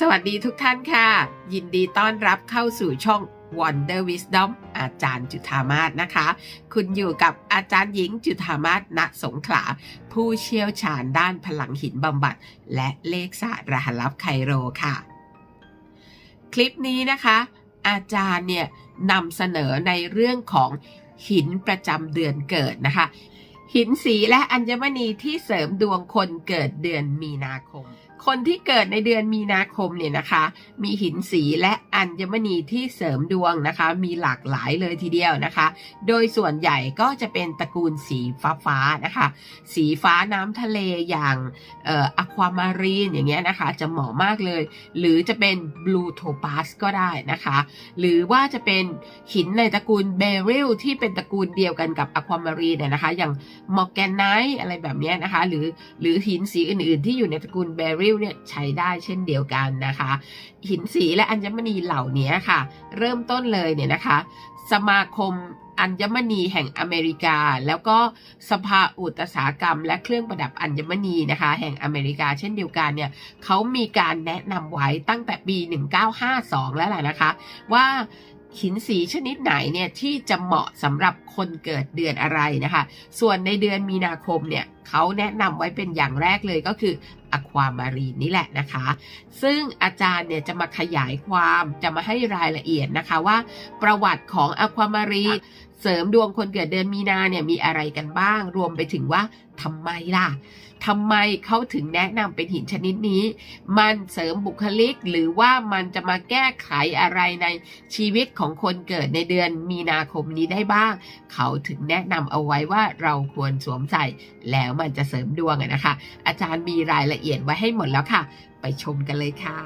สวัสดีทุกท่านค่ะ ยินดีต้อนรับเข้าสู่ช่อง Wonder Wisdom อาจารย์จุธามาศนะคะ คุณอยู่กับอาจารย์หญิงจุธามาศณสงขลา ผู้เชี่ยวชาญด้านพลังหินบำบัด และเลขศาสตร์รหัสลับไคโรค่ะ คลิปนี้นะคะ อาจารย์เนี่ยนำเสนอในเรื่องของหินประจำเดือนเกิดนะคะ หินสีและอัญมณีที่เสริมดวงคนเกิดเดือนมีนาคม คนที่เกิดในเดือนมีนาคมเนี่ยนะคะ มีหินสีและอัญมณีที่เสริมดวงนะคะ มีหลากหลายเลยทีเดียวนะคะ โดยส่วนใหญ่ก็จะเป็นตระกูลสีฟ้าฟ้านะคะ สีฟ้าน้ำทะเลอย่างเอ่ออะความารีนอย่างเงี้ยนะคะ จะเหมาะมากเลย หรือจะเป็นบลูโทปาสก็ได้นะคะ หรือว่าจะเป็นหินในตระกูลเบริลที่เป็นตระกูลเดียวกันกับอะความารีนเนี่ยนะคะ อย่างมอร์แกนไนท์อะไรแบบเนี้ยนะคะ หรือหรือหินสีอื่น ๆ ที่อยู่ในตระกูลเบริลเนี่ยใช้ได้เช่นเดียวกันนะคะ หินสีและอัญมณีเหล่านี้ค่ะ เริ่มต้นเลยเนี่ยนะคะ สมาคมอัญมณีแห่งอเมริกา แล้วก็สภาอุตสาหกรรม และเครื่องประดับอัญมณีนะคะ แห่งอเมริกาเช่นเดียวกันเนี่ยเขามีการแนะนำไว้ตั้งแต่ปี 1952 แล้วแหละนะคะ ว่าหินสีชนิดไหนเนี่ยที่จะเหมาะสำหรับคนเกิดเดือนอะไรนะคะ ส่วนในเดือนมีนาคมเนี่ยเขาแนะนำไว้เป็นอย่างแรกเลยก็คือ อะความารีนนี่แหละนะคะ ซึ่งอาจารย์เนี่ยจะมาขยายความจะมาให้รายละเอียดนะคะว่า ประวัติของอะความารีน เสริมดวงคนเกิดเดือนมีนาเนี่ยมีอะไรกันบ้าง รวมไปถึงว่าทำไมล่ะทำไมเขาถึงแนะนำเป็นหินชนิดนี้ มันเสริมบุคลิกหรือว่ามันจะมาแก้ไขอะไรในชีวิตของคนเกิดในเดือนมีนาคมนี้ได้บ้าง เขาถึงแนะนำเอาไว้ว่าเราควรสวมใส่แล้วมันจะเสริมดวงนะคะ อาจารย์มีรายละเอียดไว้ให้หมดแล้วค่ะ ไปชมกันเลยค่ะ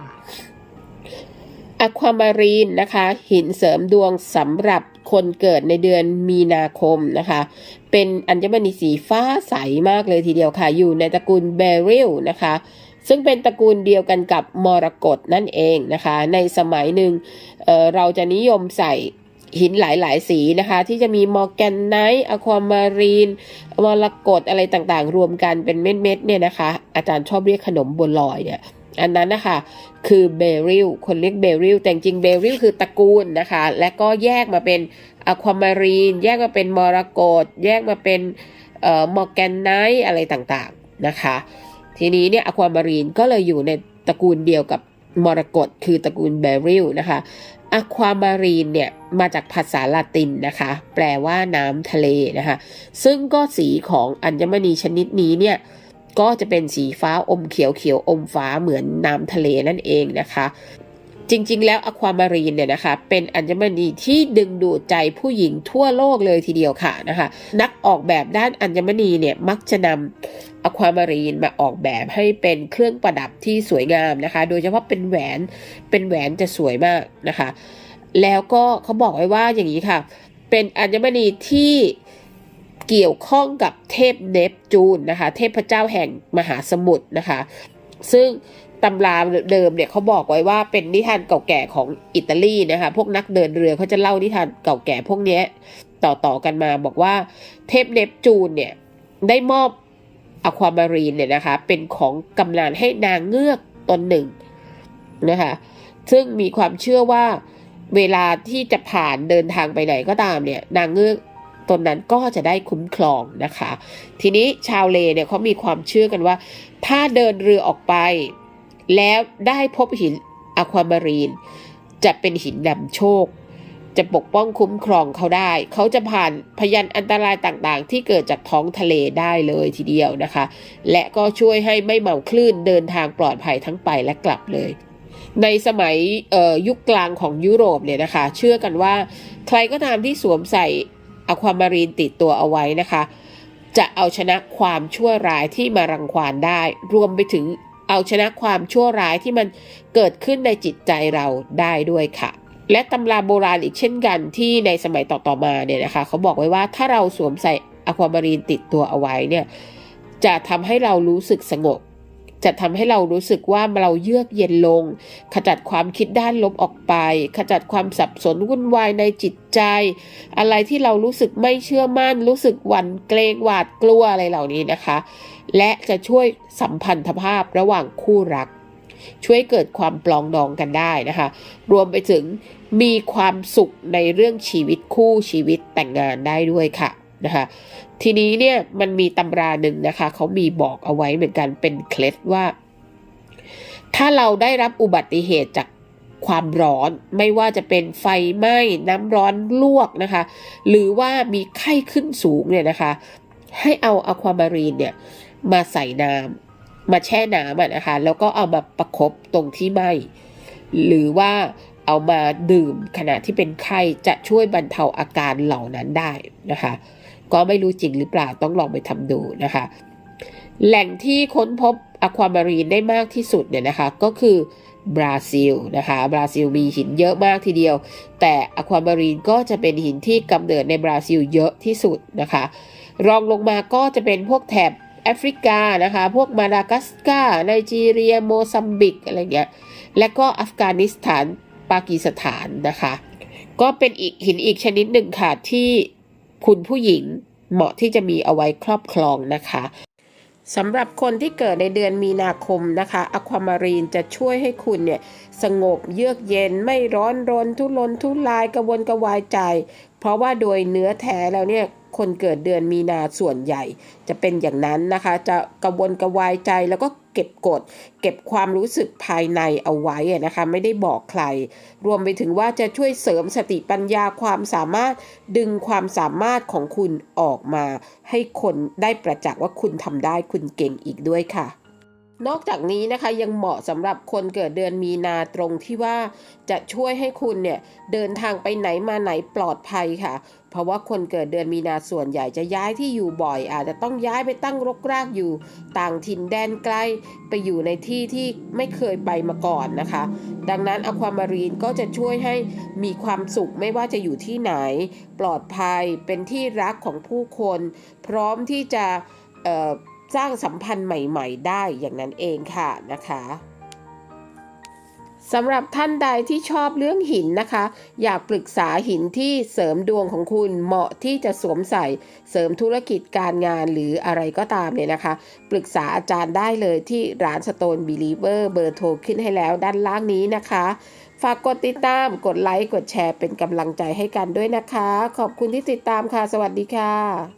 อะความารีนนะคะ หินเสริมดวงสำหรับ คนเกิดในเดือนมีนาคมนะคะ เป็นอัญมณีสีฟ้าใสมากเลยทีเดียวค่ะ อยู่ในตระกูลเบริลนะคะ ซึ่งเป็นตระกูลเดียวกันกับมรกตนั่นเองนะคะ ในสมัยหนึ่งเเราจะนิยมใส่หินหลาย ๆ สีนะคะ ที่จะมีมอร์แกนไนท์อะความารีนมรกตอะไรต่างๆ รวมกันเป็นเม็ด ๆ เนี่ยนะคะ อาจารย์ชอบเรียกขนมบัวลอยเนี่ย อันนั้นนะคะคือเบริลคนเรียกเบริลแต่จริงเบริลคือตระกูลนะคะ และก็แยกมาเป็นอะความารีน แยกมาเป็นมรกตแยกมาเป็นเอ่อมอร์แกนไนท์อะไรต่างๆนะคะ ทีนี้เนี่ยอะความารีนก็เลยอยู่ในตระกูลเดียวกับมรกตคือตระกูลเบริลนะคะอะความารีนเนี่ยมาจากภาษาละตินนะคะ แปลว่าน้ำทะเลนะคะ ซึ่งก็สีของอัญมณีชนิดนี้เนี่ย ก็จะเป็นสีฟ้าอมเขียวเขียวอมฟ้าเหมือนน้ำทะเลนั่นเองนะคะจริง ๆ แล้วอความารีนเนี่ยนะคะเป็นอัญมณีที่ดึงดูดใจผู้หญิงทั่วโลกเลยทีเดียวค่ะนะคะนักออกแบบด้านอัญมณีเนี่ยมักจะนำอความารีนมาออกแบบให้เป็นเครื่องประดับที่สวยงามนะคะ โดยเฉพาะเป็นแหวนเป็นแหวนจะสวยมากนะคะ แล้วก็เขาบอกไว้ว่าอย่างนี้ค่ะ เป็นอัญมณีที่ เกี่ยวข้องกับเทพเนปจูนนะคะ เทพเจ้าแห่งมหาสมุทรนะคะ ซึ่งตำราเดิมเนี่ยเขาบอกไว้ว่าเป็นนิทานเก่าแก่ของอิตาลีนะคะ พวกนักเดินเรือเขาจะเล่านิทานเก่าแก่พวกนี้ต่อๆกันมาบอกว่าเทพเนปจูนเนี่ยได้มอบอะความารีนเนี่ยนะคะ เป็นของกำนันให้นางเงือกตนหนึ่งนะคะ ซึ่งมีความเชื่อว่าเวลาที่จะผ่านเดินทางไปไหนก็ตามเนี่ย นางเงือก ตนนั้นก็จะได้คุ้มครองนะคะ ทีนี้ชาวเลเนี่ยเขามีความเชื่อกันว่า ถ้าเดินเรือออกไป แล้วได้พบหินอะความารีน จะเป็นหินนำโชค จะปกป้องคุ้มครองเขาได้ เขาจะผ่านพยันอันตรายต่างๆ ที่เกิดจากท้องทะเลได้เลยทีเดียวนะคะ และก็ช่วยให้ไม่เมาคลื่นเดินทางปลอดภัยทั้งไปและกลับเลยในสมัยยุคกลางของยุโรปเนี่ยนะคะ เชื่อกันว่าใครก็ตามที่สวมใส่ อะความารีนติดตัวเอาไว้นะคะ จะเอาชนะความชั่วร้ายที่มารังควานได้ รวมไปถึงเอาชนะความชั่วร้ายที่มันเกิดขึ้นในจิตใจเราได้ด้วยค่ะ และตำราโบราณอีกเช่นกันที่ในสมัยต่อๆมาเนี่ยนะคะ เขาบอกไว้ว่าถ้าเราสวมใส่อะความารีนติดตัวเอาไว้เนี่ยจะทำให้เรารู้สึกสงบ จะทำให้เรารู้สึกว่าเราเยือกเย็นลง ขจัดความคิดด้านลบออกไป ขจัดความสับสนวุ่นวายในจิตใจ อะไรที่เรารู้สึกไม่เชื่อมั่น รู้สึกหวั่นเกรงหวาดกลัวอะไรเหล่านี้นะคะ และจะช่วยสัมพันธภาพระหว่างคู่รัก ช่วยเกิดความปลองดองกันได้นะคะ รวมไปถึงมีความสุขในเรื่องชีวิตคู่ชีวิตแต่งงานได้ด้วยค่ะ นะคะทีนี้เนี่ยมันมีตำราหนึ่งนะคะเขามีบอกเอาไว้เหมือนกันเป็นเคล็ดว่า ถ้าเราได้รับอุบัติเหตุจากความร้อนไม่ว่าจะเป็นไฟไหม้น้ำร้อนลวกนะคะ หรือว่ามีไข้ขึ้นสูงเนี่ยนะคะ ให้เอาอะความารีนเนี่ยมาใส่น้ำมาแช่น้ำอะนะคะ แล้วก็เอามาประคบตรงที่ไหม้หรือว่าเอามาดื่มขณะที่เป็นไข้จะช่วยบรรเทาอาการเหล่านั้นได้นะคะ ก็ไม่รู้จริงหรือเปล่าต้องลองไปทำดูนะคะ แหล่งที่ค้นพบอะความารีนได้มากที่สุดเนี่ยนะคะก็คือบราซิลนะคะบราซิลมีหินเยอะมากทีเดียว แต่อะความารีนก็จะเป็นหินที่กำเนิดในบราซิลเยอะที่สุดนะคะ รองลงมาก็จะเป็นพวกแถบแอฟริกานะคะ พวกมาดากัสการ์ไนจีเรียโมซัมบิกอะไรเงี้ยและก็อัฟกานิสถานปากีสถานนะคะ ก็เป็นอีกหินอีกชนิดหนึ่งค่ะที่ คุณผู้หญิงเหมาะที่จะมีเอาไว้ครอบครองนะคะสำหรับคนที่เกิดในเดือนมีนาคมนะคะอะความารีนจะช่วยให้คุณเนี่ยสงบเยือกเย็นไม่ร้อนรนทุรนทุรายกระวนกระวายใจ เพราะว่าโดยเนื้อแท้แล้วเนี่ย คนเกิดเดือนมีนาส่วนใหญ่ จะเป็นอย่างนั้นนะคะ จะกระวนกระวายใจแล้วก็เก็บกด เก็บความรู้สึกภายในเอาไว้นะคะ ไม่ได้บอกใคร รวมไปถึงว่าจะช่วยเสริมสติปัญญาความสามารถดึงความสามารถของคุณออกมา ให้คนได้ประจักษ์ว่าคุณทำได้คุณเก่งอีกด้วยค่ะ นอกจากนี้นะคะยังเหมาะสำหรับคนเกิดเดือนมีนาตรงที่ว่าจะช่วยให้คุณเนี่ยเดินทางไปไหนมาไหนปลอดภัยค่ะ เพราะว่าคนเกิดเดือนมีนาส่วนใหญ่จะย้ายที่อยู่บ่อย อาจจะต้องย้ายไปตั้งรกรากอยู่ ต่างถิ่นแดนไกลไปอยู่ในที่ที่ไม่เคยไปมาก่อนนะคะ ดังนั้นอความารีนก็จะช่วยให้มีความสุขไม่ว่าจะอยู่ที่ไหน ปลอดภัยเป็นที่รักของผู้คน พร้อมที่จะเอ่อ สร้างสัมพันธ์ใหม่ ๆ ได้อย่างนั้นเองค่ะนะคะสำหรับท่านใดที่ชอบเรื่องหินนะคะ อยากปรึกษาหินที่เสริมดวงของคุณเหมาะที่จะสวมใส่เสริมธุรกิจการงานหรืออะไรก็ตามเนี่ยนะคะ ปรึกษาอาจารย์ได้เลยที่ร้าน Stone Believer เบอร์โทรขึ้นให้แล้วด้านล่างนี้นะคะ ฝากกดติดตามกดไลค์กดแชร์เป็นกำลังใจให้กันด้วยนะคะ ขอบคุณที่ติดตามค่ะ สวัสดีค่ะ